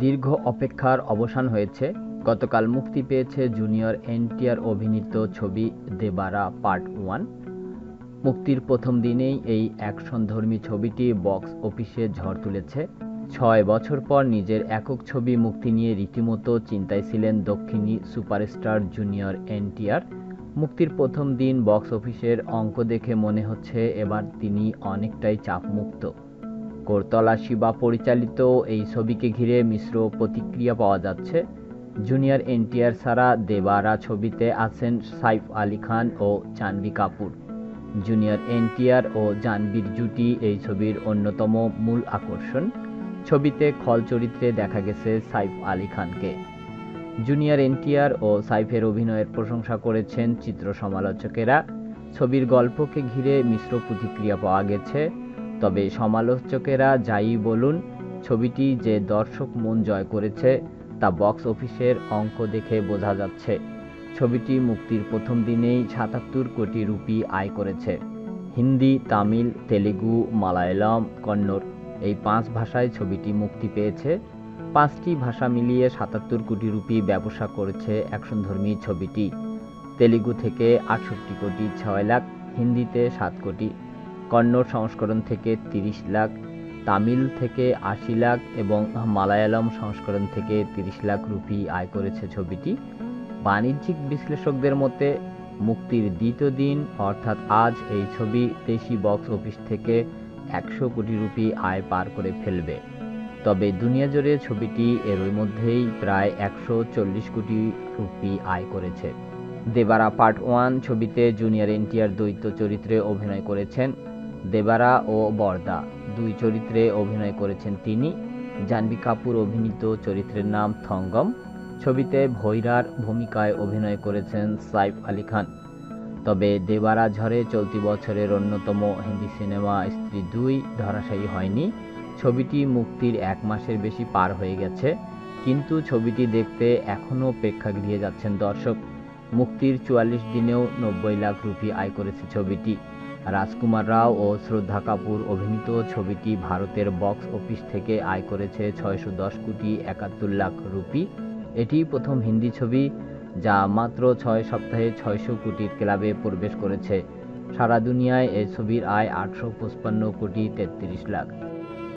দীর্ঘ অপেক্ষার অবসান হয়েছে। গতকাল মুক্তি পেয়েছে জুনিয়র এনটিআর অভিনীত ছবি দেবারা পার্ট ওয়ান। মুক্তির প্রথম দিনেই এই অ্যাকশনধর্মী ছবিটি বক্স অফিসে ঝড় তুলেছে। ছয় বছর পর নিজের একক ছবি মুক্তি নিয়ে রীতিমতো চিন্তায় ছিলেন দক্ষিণী সুপারস্টার জুনিয়র এনটিআর। মুক্তির প্রথম দিন বক্স অফিসের অঙ্ক দেখে মনে হচ্ছে এবার তিনি অনেকটাই চাপমুক্ত। কোরতলা শিবা পরিচালিত এই ছবিকে ঘিরে মিশ্র প্রতিক্রিয়া পাওয়া যাচ্ছে। জুনিয়র এনটিআর ছাড়া দেবারা ছবিতে আছেন সাইফ আলী খান ও জাহ্নবী কাপুর। জুনিয়র এনটিআর ও জাহ্নবীর জুটি এই ছবির অন্যতম মূল আকর্ষণ। ছবিতে খল চরিত্রে দেখা গেছে সাইফ আলী খানকে। জুনিয়র এনটিআর ও সাইফের অভিনয়ের প্রশংসা করেছেন চিত্র সমালোচকেরা। ছবির গল্পকে ঘিরে মিশ্র প্রতিক্রিয়া পাওয়া গেছে। তবে সমালোচকেরা যাই বলুন, ছবিটি যে দর্শক মন জয় করেছে, তা বক্স অফিসের অঙ্ক দেখে বোঝা যাচ্ছে। ছবিটি মুক্তির প্রথম দিনেই সাতাত্তর কোটি রুপি আয় করেছে। হিন্দি, তামিল, তেলেগু, মালায়ালাম, কন্নড় এই পাঁচ ভাষায় ছবিটি মুক্তি পেয়েছে। পাঁচটি ভাষা মিলিয়ে সাতাত্তর কোটি রুপি ব্যবসা করেছে অ্যাকশনধর্মী ছবিটি। তেলেগু থেকে আটষট্টি কোটি ছয় লাখ, হিন্দিতে সাত কোটি। কন্নড় সংস্করণ থেকে তিরিশ লাখ, তামিল থেকে আশি লাখ এবং মালায়ালম সংস্করণ থেকে তিরিশ লাখ রুপি আয় করেছে ছবিটি। বাণিজ্যিক বিশ্লেষকদের মতে, মুক্তির দ্বিতীয় দিন, অর্থাৎ আজ, এই ছবি দেশি বক্স অফিস থেকে একশো কোটি রুপি আয় পার করে ফেলবে। তবে দুনিয়া জুড়ে ছবিটি এরই মধ্যেই প্রায় একশো চল্লিশ কোটি রুপি আয় করেছে। দেবারা পার্ট ওয়ান ছবিতে জুনিয়র এনটিআর দ্বৈত চরিত্রে অভিনয় করেছেন দেবারা ও বর্দা দুই চরিত্রে অভিনয় করেছেন তিনি। জাহ্নবী কাপুর অভিনীত চরিত্রের নাম থঙ্গম। ছবিতে ভৈরার ভূমিকায় অভিনয় করেছেন সাইফ আলী খান। তবে দেবারা ঝড়ে চলতি বছরের অন্যতম হিন্দি সিনেমা স্ত্রী দুই ধরাশায়ী হয়নি। ছবিটি মুক্তির এক মাসের বেশি পার হয়ে গেছে, কিন্তু ছবিটি দেখতে এখনও প্রেক্ষাগৃহে যাচ্ছেন দর্শক। মুক্তির চুয়াল্লিশ দিনেও নব্বই লাখ রুপি আয় করেছে ছবিটি। রাজকুমার রাও ও শ্রদ্ধা কাপুর অভিনীত ছবিটি ভারতের বক্স অফিস থেকে আয় করেছে ছয়শো দশ কোটি একাত্তর লাখ রুপি। এটি প্রথম হিন্দি ছবি, যা মাত্র ছয় সপ্তাহে ছয়শো কোটির ক্লাবে প্রবেশ করেছে। সারা দুনিয়ায় এই ছবির আয় আটশো পঁচপান্ন কোটি তেত্রিশ লাখ।